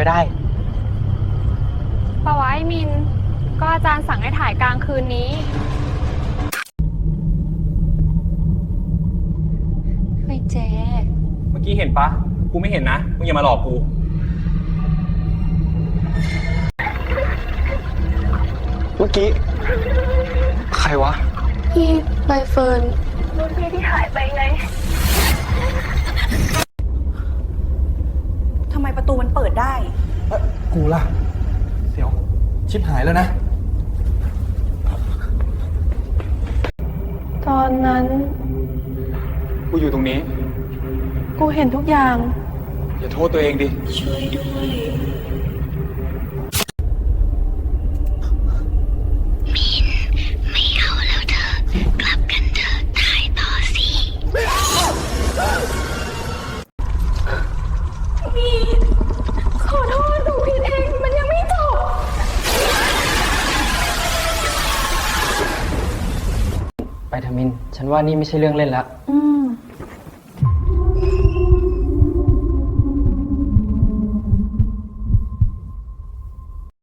ก็ได้ ปะวะไอ้มิน ก็อาจารย์สั่งให้ถ่ายกลางคืนนี้ เฮ้ยเจ๊เมื่อกี้เห็นปะกูไม่เห็นนะมึงอย่ามาหลอกกูเมื่อกี้ ใครวะ พี่ใบเฟิร์นทำไมประ ตูมันเปิดได้กูล่ะเดี๋ยว ชิบหายแล้วนะ ตอนนั้นกูอยู่ตรงนี้ กูเห็นทุกอย่าง อย่าโทษตัวเองดิข เถอะมิน ฉันว่านี่ไม่ใช่เรื่องเล่นละ อืม